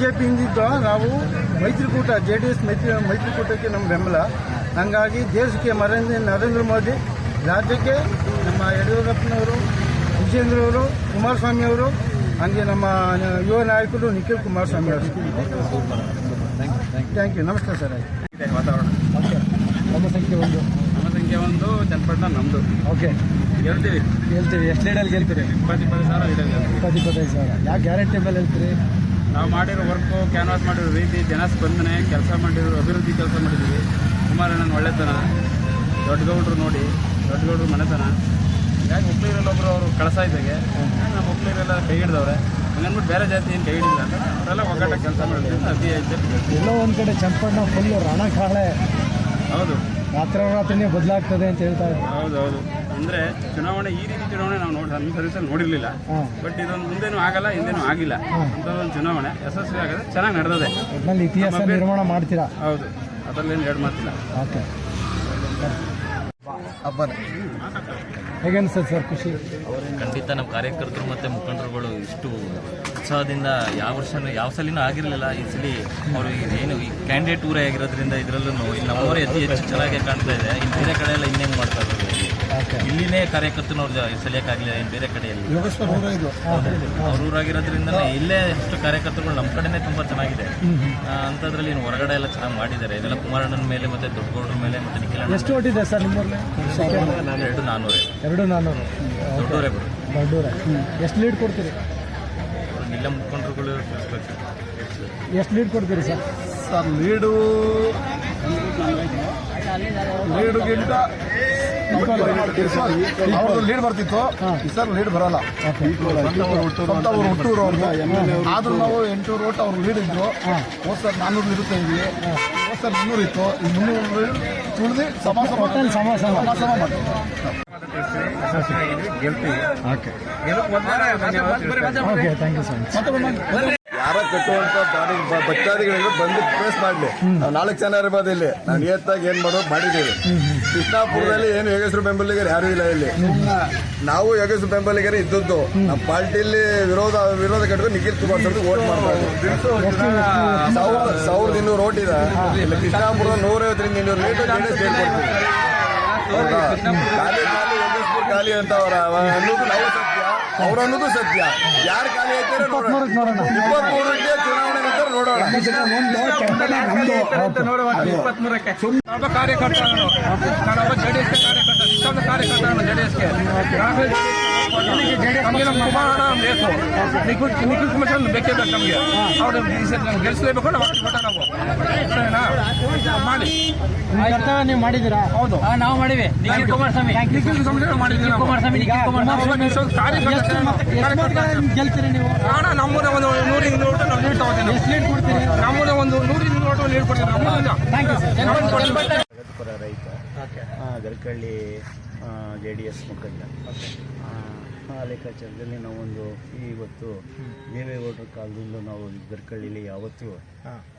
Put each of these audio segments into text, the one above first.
J ಪಿಯಿಂದ ನಾವು ಮೈತ್ರಿಕೂಟ J D S ಮೈತ್ರಿ ಮೈತ್ರಿಕೂಟಕ್ಕೆ ನಮ್ಮ ಬೆಂಬಲ. ಹಾಗಾಗಿ ದೇಶಕ್ಕೆ ಮರೇಂದ್ರ ನರೇಂದ್ರ ಮೋದಿ ರಾಜ್ಯಕ್ಕೆ ನಮ್ಮ ಯಡಿಯೂರಪ್ಪನವರು ವಿಜೇಂದ್ರ ಅವರು ಕುಮಾರಸ್ವಾಮಿ ಅವರು ಹಾಗೆ ನಮ್ಮ ಯುವ ನಾಯಕರು ನಿಖಿಲ್ ಕುಮಾರಸ್ವಾಮಿ ಅವರು. ಥ್ಯಾಂಕ್ ಯು ನಮಸ್ತೆ ಸರ್. ವಾತಾವರಣ ಸಂಖ್ಯೆ ಒಂದು ಸಂಖ್ಯೆ ಒಂದು ಚನ್ನಪಟ್ಟಣ ನಮ್ಮದು ಓಕೆ ಹೇಳ್ತೀವಿ. ಹೇಳ್ತೀವಿ. ಎಷ್ಟು ಲೀಡಲ್ಲಿ ಗೆಲ್ತೀರಿ ಇಪ್ಪತ್ತು ಇಪ್ಪತ್ತು ಸಾವಿರ ಇಪ್ಪತ್ತು ಇಪ್ಪತ್ತೈದು ಸಾವಿರ. ಯಾವ ಗ್ಯಾರಂಟಿ ಮೇಲೆ ಹೇಳ್ತೀರಿ? ನಾವು ಮಾಡಿರೋ ವರ್ಕು ಕ್ಯಾನ್ವಾಸ್ ಮಾಡಿರೋ ರೀತಿ ಜನ ಸ್ಪಂದನೆ ಕೆಲಸ ಮಾಡಿರೋ ಅಭಿವೃದ್ಧಿ ಕೆಲಸ ಮಾಡಿದ್ದೀವಿ. ಕುಮಾರಣ್ಣನ ಒಳ್ಳೆತನ. ದೊಡ್ಡ ಗೌಡ್ರು ನೋಡಿ ದೊಡ್ಡ ಗೌಡ್ರು ಮನೆತನ. ಹೀಗಾಗಿ ಒಬ್ಳಿರಲ್ಲಿ ಒಬ್ಬರು ಅವರು ಕಳಸ ಇದ್ದಾಗೆ ನಮ್ಮ ಎಲ್ಲ ಕೈ ಹಿಡ್ದವ್ರೆ. ಹಂಗನ್ಬಿಟ್ಟು ಬೇರೆ ಜಾತಿ ಏನು ಕೈ ಅಂತ ಅವರೆಲ್ಲ ಒಗ್ಗಟ್ಟ ಕೆಲಸ ಮಾಡಿದ್ರು ಅಂತ ಹೆಚ್ಚು ಎಲ್ಲೋ ಒಂದು ಕಡೆ ಚಂಪಣ್ಣ ಫುಲ್ಲು ರಣಕಾಳೆ. ಹೌದು. ರಾತ್ರಿ ರಾತ್ರೋರಾತ್ರಿನೇ ಬದಲಾಗ್ತದೆ ಅಂತ ಹೇಳ್ತಾ ಇದ್ದಾರೆ ಹೌದು ಹೌದು. ಅಂದರೆ ಚುನಾವಣೆ ಈ ರೀತಿ ಚುನಾವಣೆ ನಾವು ನೋಡಿ ನಮ್ಮ ಸರ್ವಿಸಲ್ಲಿ ನೋಡಿರಲಿಲ್ಲ. ಬಟ್ ಇದೊಂದು ಮುಂದೇನು ಆಗಲ್ಲ ಹಿಂದೇನು ಆಗಿಲ್ಲ. ಅಂಥದ್ದೊಂದು ಚುನಾವಣೆ ಯಶಸ್ವಿ ಆಗದೆ ಚೆನ್ನಾಗಿ ನಡೆದಿದೆ. ಇತಿಹಾಸ ನಿರ್ಮಾಣ ಮಾಡ್ತೀರಾ? ಹೌದು. ಅದರಲ್ಲೇನು ಎರಡು ಮಾತಿಲ್ಲ. ಓಕೆ. ಹಬ್ಬನೇ ಸರ್ ಖುಷಿ? ಖಂಡಿತ ನಮ್ಮ ಕಾರ್ಯಕರ್ತರು ಮತ್ತು ಮುಖಂಡರುಗಳು ಇಷ್ಟು ಉತ್ಸಾಹದಿಂದ ಯಾವ ವರ್ಷನೂ ಯಾವ ಸಲಿನೂ ಆಗಿರಲಿಲ್ಲ. ಈ ಸಲ ಅವರು ಏನು ಈ ಕ್ಯಾಂಡಿಡೇಟ್ ಊರೇ ಆಗಿರೋದ್ರಿಂದ ಇದರಲ್ಲೂ ಇಲ್ಲಿ ನಮ್ಮವರೇ ಅತಿ ಹೆಚ್ಚು ಚೆನ್ನಾಗಿ ಕಾಣ್ತಾ ಇದೆ. ಇನ್ನು ಬೇರೆ ಕಡೆ ಎಲ್ಲ ಇನ್ನೇನು ಮಾಡ್ತಾ ಇದ್ದಾರೆ? ಇಲ್ಲಿನೇ ಕಾರ್ಯಕರ್ತನವ್ರ ಸೆಲೆಕ್ಕಾಗಲಿಲ್ಲ ಏನು ಬೇರೆ ಕಡೆಯಲ್ಲಿ. ಅವ್ರ ಊರಾಗಿರೋದ್ರಿಂದ ಇಲ್ಲೇ ಅಷ್ಟು ಕಾರ್ಯಕರ್ತರುಗಳು ನಮ್ಮ ಕಡೆನೇ ತುಂಬ ಚೆನ್ನಾಗಿದೆ. ಅಂತದ್ರಲ್ಲಿ ಅಂಥದ್ರಲ್ಲಿ ಹೊರಗಡೆ ಎಲ್ಲ ಚೆನ್ನಾಗಿ ಮಾಡಿದ್ದಾರೆ. ಇದೆಲ್ಲ ಕುಮಾರಣ್ಣನ ಮೇಲೆ ಮತ್ತೆ ದೊಡ್ಡಗೌಡ್ರ ಮೇಲೆ ಮತ್ತೆ ನಿಖಿಲ ಎಷ್ಟು ಓಟಿದೆ ಸರ್ ನಿಮ್ಮೂರಲ್ಲಿ ಎರಡು ನಾನ್ನೂರೇ ಎರಡು ನಾನ್ನೂರು ದೊಡ್ಡವರೇ ಬರು ದೊಡ್ಡೂರೇ ಎಷ್ಟು ಲೀಡ್ ಕೊಡ್ತೀರಿ? ಇಲ್ಲ ಮುಖಂಡರುಗಳು ಎಷ್ಟು ಲೀಡ್ ಕೊಡ್ತೀರಿ ಸರ್? ಸರ್ ಲೀಡು ಲೀಡುಗಿಂತ ಅವ್ರದ್ದು ಲೀಡ್ ಬರ್ತಿತ್ತು. ಈ ಸರ್ ಲೀಡ್ ಬರಲ್ಲ. ಸ್ವಂತ ಹುಟ್ಟೂರು ಅವ್ರದ್ದು ಆದ್ರೂ ನಾವು ಎಂಟುನೂರು ಓಟ್ ಅವ್ರು ಲೀಡ್ ಇದ್ರು ಹೋದ್ ಸರ್ ನಾನ್ನೂರು ಇರುತ್ತೆ ಇದ್ವಿ ಹೋದ್ ಸರ್ ಮುನ್ನೂರು ಇತ್ತು. ಈ ಮುನ್ನೂರು ತುಳಿದು ಸಮ ಸಮ ಒಟ್ಟಲ್ಲಿ ಸಮ ಸಮ. ಸಮ ಸಮ ಮಾಡ್ತೀವಿ ಗೆಲ್ತೀವಿ. ಓಕೆ. ಥ್ಯಾಂಕ್ ಯು ಸರ್ ಯಾರ ಕಟ್ಟುವಂತ ಭಕ್ತಾದಿಗಳಿಗೆ ಬಂದು ಪ್ಲೇಸ್ ಮಾಡ್ಲಿ. ನಾವು ನಾಲ್ಕು ಜನ ಇರ್ಬೋದು ಇಲ್ಲಿ. ನಾವು ನಿಯತ್ತಾಗಿ ಏನ್ ಮಾಡೋದು ಮಾಡಿದ್ದೀವಿ ಕೃಷ್ಣಾಪುರದಲ್ಲಿ ಏನು ಯೋಗೇಶ್ವರ ಬೆಂಬಲಿಗರು ಯಾರು ಇಲ್ಲ ಇಲ್ಲಿ. ನಾವು ಯೋಗೇಶ್ವರ ಬೆಂಬಲಿಗರು ಇದ್ದದ್ದು. ನಮ್ಮ ಪಾರ್ಟಿಲಿ ವಿರೋಧ ವಿರೋಧ ಕಟ್ಟಿದ್ರು ನಿಖಿಲ್ ಕುಮಾರ್ ವೋಟ್ ಮಾಡ್ತಾರೆ ಸಾವಿರದ ಇನ್ನೂರು ಓಟ್ ಇದೆ. ಕೃಷ್ಣಾಪುರ ನೂರೈವತ್ತರಿಂದ ಇನ್ನೂರು ಲೀಟರ್ ಹೌದಾ? ಖಾಲಿ ಖಾಲಿ ಅಂತ ಅವರ ಅವ್ರು ಅನ್ನೋದು ಸತ್ಯ. ಯಾರು ಖಾಲಿ ಐತಾರೆ. ಇಪ್ಪತ್ಮೂರಕ್ಕೆ ಚುನಾವಣೆ ನಂತರ ನೋಡೋಣ. ಇಪ್ಪತ್ಮೂರಕ್ಕೆ ಒಬ್ಬ ಕಾರ್ಯಕರ್ತ ನಾನು. ನಾನೊಬ್ಬ ಜೆ ಕಾರ್ಯಕರ್ತ. ಇಷ್ಟೊಂದು ಕಾರ್ಯಕರ್ತ. ನಾನು ಡಿ ಎಸ್ಗೆ ನಮಗೆ ನಮ್ಮ ಕುಮಾರಣ್ಣ ಬೇಕು. ನಿಖಿಲ್ ನಿಖಿಲ್ ಬೇಕೇ ಬೇಕು ನಮಗೆ. ಅವ್ರು ಗೆಲ್ಲಿಸಲೇಬೇಕು ನಾವು ನಾವು. ಸರಿನಾ? ಮಾಡಿ. ಕರ್ತವ್ಯ ನೀವು ಮಾಡಿದ್ದೀರಾ? ಹೌದು. ನಾವು ಮಾಡಿವಿ. ನಿಖಿಲ್ ಕುಮಾರಸ್ವಾಮಿ. ನಿಖಿಲ್ ಕುಮಾರಸ್ವಾಮಿ ಮಾಡಿದ್ದೀವಿ ಕುಮಾರಸ್ವಾಮಿ. ಗೆಲ್ತೀರಿ ನೀವು? ಕಾರಣ ನಮ್ಮೂರ ಒಂದು ನೂರಿಂದ ನೂರು ನಾವು ಲೀಡ್ ತಗೋತೀವಿ ಎಷ್ಟು ಲೀಡ್ ಕೊಡ್ತೀರಿ? ನಮ್ಮದೇ ಒಂದು ನೂರಿಂದ ನೂರು ಓಟು ಲೀಡ್ ಕೊಡ್ತೀವಿ. ನಮ್ಮದಿಂದ ಥ್ಯಾಂಕ್ ಯು ಸರ್ ಜಗತ್ಪುರ ರೈತ. ಆ, ಗರ್ಕಳ್ಳಿ ಜೆ ಡಿ ಎಸ್ ಮುಖಂಡ. ಆ, ಲೆಕ್ಕಾಚಾರದಲ್ಲಿ ನಾವೊಂದು ಇವತ್ತು ದೇವೇಗೌಡರ ಕಾಲದಿಂದ ನಾವು ಬೆರ್ಕಳ್ಳಿಲಿ ಗರ್ಕಳ್ಳಿಲಿ ಯಾವತ್ತೂ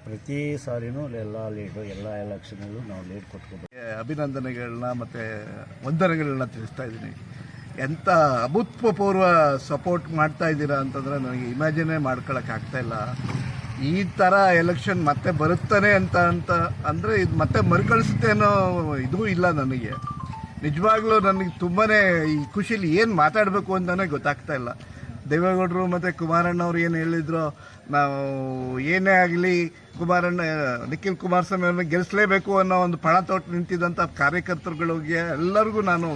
ಪ್ರತಿ ಸಾರಿನೂ ಎಲ್ಲ ಲೀಡು ಎಲ್ಲ ಎಲೆಕ್ಷನಲ್ಲೂ ನಾವು ಲೀಡ್ ಕೊಟ್ಕೊಂಡು ಅಭಿನಂದನೆಗಳನ್ನ ಮತ್ತೆ ವಂದನೆಗಳನ್ನ ತಿಳಿಸ್ತಾ ಇದ್ದೀನಿ. ಎಂಥ ಅಭೂತಪೂರ್ವ ಸಪೋರ್ಟ್ ಮಾಡ್ತಾ ಇದ್ದೀರಾ ಅಂತಂದ್ರೆ ನನಗೆ ಇಮ್ಯಾಜಿನೇ ಇಲ್ಲ. ಈ ಥರ ಎಲೆಕ್ಷನ್ ಮತ್ತೆ ಬರುತ್ತಾನೆ ಅಂತ ಅಂತ ಅಂದರೆ ಇದು ಮತ್ತೆ ಮರುಕಳಿಸುತ್ತೆ ಅನ್ನೋ ಇದೂ ಇಲ್ಲ ನನಗೆ. ನಿಜವಾಗ್ಲೂ ನನಗೆ ತುಂಬಾ ಈ ಖುಷಿಲಿ ಏನು ಮಾತಾಡಬೇಕು ಅಂತಲೇ ಗೊತ್ತಾಗ್ತಾ ಇಲ್ಲ. ದೇವೇಗೌಡರು ಮತ್ತು ಕುಮಾರಣ್ಣ ಅವ್ರು ಏನು ಹೇಳಿದ್ರು, ನಾವು ಏನೇ ಆಗಲಿ ಕುಮಾರಣ್ಣ, ನಿಖಿಲ್ ಕುಮಾರಸ್ವಾಮಿ ಅವ್ರನ್ನ ಗೆಲ್ಲಿಸಲೇಬೇಕು ಅನ್ನೋ ಒಂದು ಪಣ ತೊಟ್ಟು ನಿಂತಿದ್ದಂಥ ಕಾರ್ಯಕರ್ತರುಗಳಿಗೆ ಎಲ್ಲರಿಗೂ ನಾನು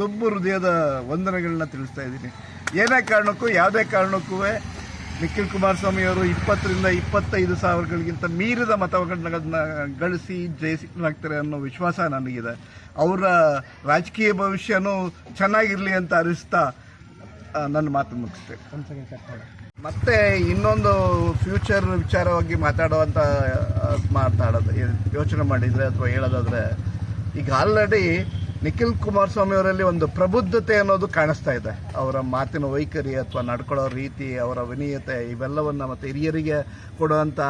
ತುಂಬ ಹೃದಯದ ವಂದನೆಗಳನ್ನ ತಿಳಿಸ್ತಾ ಇದ್ದೀನಿ. ಏನೇ ಕಾರಣಕ್ಕೂ, ಯಾವುದೇ ಕಾರಣಕ್ಕೂ ನಿಖಿಲ್ ಕುಮಾರಸ್ವಾಮಿ ಅವರು ಇಪ್ಪತ್ತರಿಂದ ಇಪ್ಪತ್ತೈದು ಸಾವಿರಗಳಿಗಿಂತ ಮೀರಿದ ಮತಗಳನ್ನ ಗಳಿಸಿ ಜಯಿಸಲಾಗ್ತಾರೆ ಅನ್ನೋ ವಿಶ್ವಾಸ ನನಗಿದೆ. ಅವರ ರಾಜಕೀಯ ಭವಿಷ್ಯನೂ ಚೆನ್ನಾಗಿರಲಿ ಅಂತ ಅರಿಸ್ತಾ ನನ್ನ ಮಾತು ಮುಗಿಸ್ತೇನೆ. ಮತ್ತೆ ಇನ್ನೊಂದು ಫ್ಯೂಚರ್ ವಿಚಾರವಾಗಿ ಮಾತಾಡುವಂತ ಆ, ಮಾತಾಡೋದು ಯೋಚನೆ ಮಾಡಿದ್ರೆ ಅಥವಾ ಹೇಳೋದಾದ್ರೆ ಈಗ ಆಲ್ರೆಡಿ ನಿಖಿಲ್ ಕುಮಾರಸ್ವಾಮಿ ಅವರಲ್ಲಿ ಒಂದು ಪ್ರಬುದ್ಧತೆ ಅನ್ನೋದು ಕಾಣಿಸ್ತಾ ಇದೆ. ಅವರ ಮಾತಿನ ವೈಖರಿ ಅಥವಾ ನಡ್ಕೊಳ್ಳೋ ರೀತಿ ಅವರ ವಿನೀಯತೆ ಇವೆಲ್ಲವನ್ನು ಮತ್ತೆ ಹಿರಿಯರಿಗೆ ಕೊಡುವಂಥ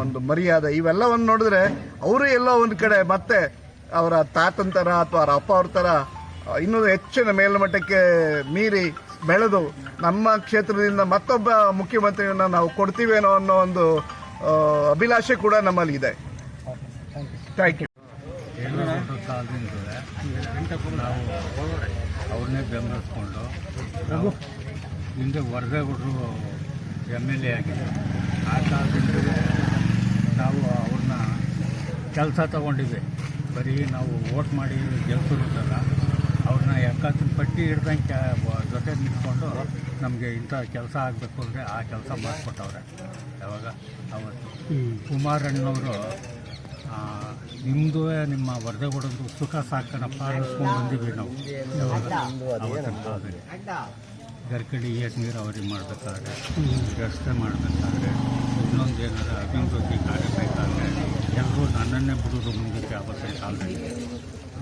ಒಂದು ಮರ್ಯಾದೆ ಇವೆಲ್ಲವನ್ನು ನೋಡಿದ್ರೆ ಅವರು ಎಲ್ಲೋ ಒಂದು ಕಡೆ ಮತ್ತೆ ಅವರ ತಾತನ ಥರ ಅಥವಾ ಅವರ ಅಪ್ಪ ಅವ್ರ ಥರ ಇನ್ನೂ ಹೆಚ್ಚಿನ ಮೇಲ್ಮಟ್ಟಕ್ಕೆ ಮೀರಿ ಬೆಳೆದು ನಮ್ಮ ಕ್ಷೇತ್ರದಿಂದ ಮತ್ತೊಬ್ಬ ಮುಖ್ಯಮಂತ್ರಿಯನ್ನು ನಾವು ಕೊಡ್ತೀವೇನೋ ಅನ್ನೋ ಒಂದು ಅಭಿಲಾಷೆ ಕೂಡ ನಮ್ಮಲ್ಲಿ ಇದೆ. ಥ್ಯಾಂಕ್ ಯು ನಾವು ಅವ್ರನ್ನೇ ಬೆಂಬಲಿಸ್ಕೊಂಡು ಹಿಂದೆ ವರದೇಗೌಡರು ಎಂ ಎಲ್ ಎ ಆಗಿದ್ದರು ಆ ಕಾಲದಿಂದ ನಾವು ಅವ್ರನ್ನ ಕೆಲಸ ತಗೊಂಡಿದ್ದೆ ಬರೀ ನಾವು ವೋಟ್ ಮಾಡಿ ಗೆಲ್ಸಿರೋದಲ್ಲ ಅವ್ರನ್ನ ಎಕ್ಕತ್ತಿನ ಪಟ್ಟಿ ಹಿಡ್ದಂಗೆ ಜೊತೆ ನಿಂತ್ಕೊಂಡು ನಮಗೆ ಇಂಥ ಕೆಲಸ ಆಗಬೇಕು ಅಂದರೆ ಆ ಕೆಲಸ ಮಾಡಿಕೊಟ್ಟವ್ರೆ. ಯಾವಾಗ? ಅವತ್ತು. ಕುಮಾರಣ್ಣವರು ನಿಮ್ಮದು ನಿಮ್ಮ ವರದೆಗೊಡೋದು ಸುಖ ಸಾಕಣಪ್ಪ ಅನ್ನಿಸ್ಕೊಂಡು ಬಂದಿವಿ ನಾವು. ಗರ್ಕಡಿ ಏಟ್ ನೀರಾವರಿ ಮಾಡಬೇಕಾದ್ರೆ ರಸ್ತೆ ಮಾಡಬೇಕಾದ್ರೆ ಇನ್ನೊಂದು ಏನಾರ ಅಭಿವೃದ್ಧಿ ಕಾರ್ಯ ಬೇಕಾದ್ರೆ ಎಲ್ಲರೂ ನನ್ನನ್ನೇ ಬಿಡೋದು ಮುಂದಕ್ಕೆ ಅವಶ್ಯ ಕಾಲದಲ್ಲಿ.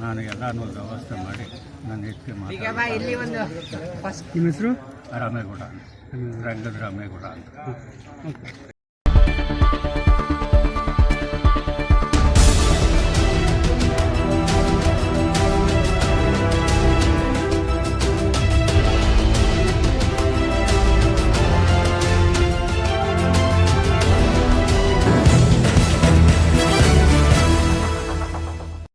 ನಾನು ಎಲ್ಲನೂ ವ್ಯವಸ್ಥೆ ಮಾಡಿ ನನ್ನ ಹೆಚ್ಚಿಗೆ ಮಾಡಿ ನಿಮ್ಮ ಹೆಸರು? ರಾಮೇಗೌಡ ಅಂತ. ರಂಗದ ರಾಮೇಗೌಡ ಅಂತ.